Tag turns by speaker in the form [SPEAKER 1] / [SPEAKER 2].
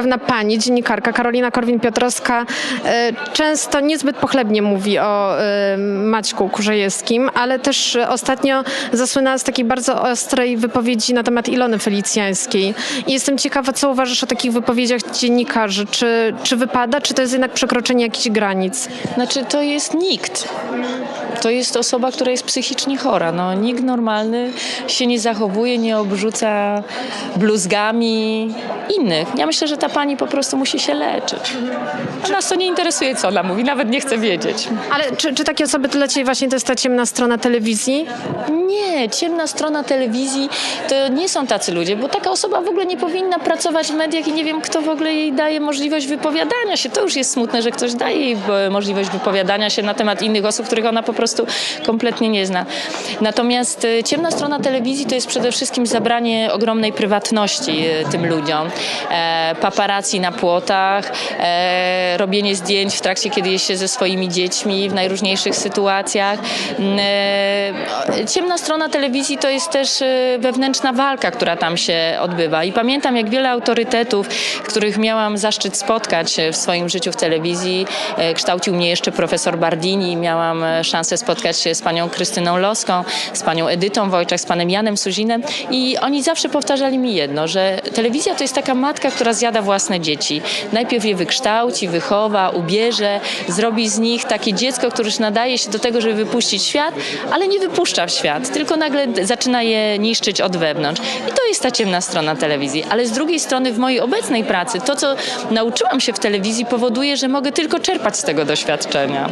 [SPEAKER 1] pewna pani, dziennikarka Karolina Korwin-Piotrowska e, często niezbyt pochlebnie mówi o e, Maćku Kurzejewskim, ale też ostatnio zasłynęła z takiej bardzo ostrej wypowiedzi na temat Ilony Felicjańskiej. I jestem ciekawa, co uważasz o takich wypowiedziach dziennikarzy? Czy, czy wypada, czy to jest jednak przekroczenie jakichś granic?
[SPEAKER 2] Znaczy, to jest nikt. To jest osoba, która jest psychicznie chora. No, nikt normalny się nie zachowuje, nie obrzuca bluzgami innych. Ja myślę, że ta pani po prostu musi się leczyć. A nas to nie interesuje, co ona mówi, nawet nie chce wiedzieć.
[SPEAKER 1] Ale czy, czy takie osoby to dla Ciebie właśnie to jest ta ciemna strona telewizji?
[SPEAKER 2] Nie, ciemna strona telewizji to nie są tacy ludzie, bo taka osoba w ogóle nie powinna pracować w mediach i nie wiem, kto w ogóle jej daje możliwość wypowiadania się. To już jest smutne, że ktoś daje jej e, możliwość wypowiadania się na temat innych osób, których ona po prostu kompletnie nie zna. Natomiast e, ciemna strona telewizji to jest przede wszystkim zabranie ogromnej prywatności e, tym ludziom. E, paparazzi na płotach, e, robienie zdjęć w trakcie, kiedy jest się ze swoimi dziećmi w najróżniejszych sytuacjach. Mm, E, ciemna strona telewizji to jest też e, wewnętrzna walka, która tam się odbywa. I pamiętam, jak wiele autorytetów, których miałam zaszczyt spotkać e, w swoim życiu w telewizji, e, kształcił mnie jeszcze profesor Bardini. Miałam e, szansę spotkać się z panią Krystyną Loską, z panią Edytą Wojczak, z panem Janem Suzinem i oni zawsze powtarzali mi jedno, że telewizja to jest taka matka, która zjada własne dzieci. Najpierw je wykształci, wychowa, ubierze, zrobi z nich takie dziecko, które już nadaje się do tego, żeby wypuścić świat, ale nie wypuszcza w świat, tylko nagle zaczyna je niszczyć od wewnątrz. I to jest ta ciemna strona telewizji. Ale z drugiej strony w mojej obecnej pracy to, co nauczyłam się w telewizji powoduje, że mogę tylko czerpać z tego doświadczenia.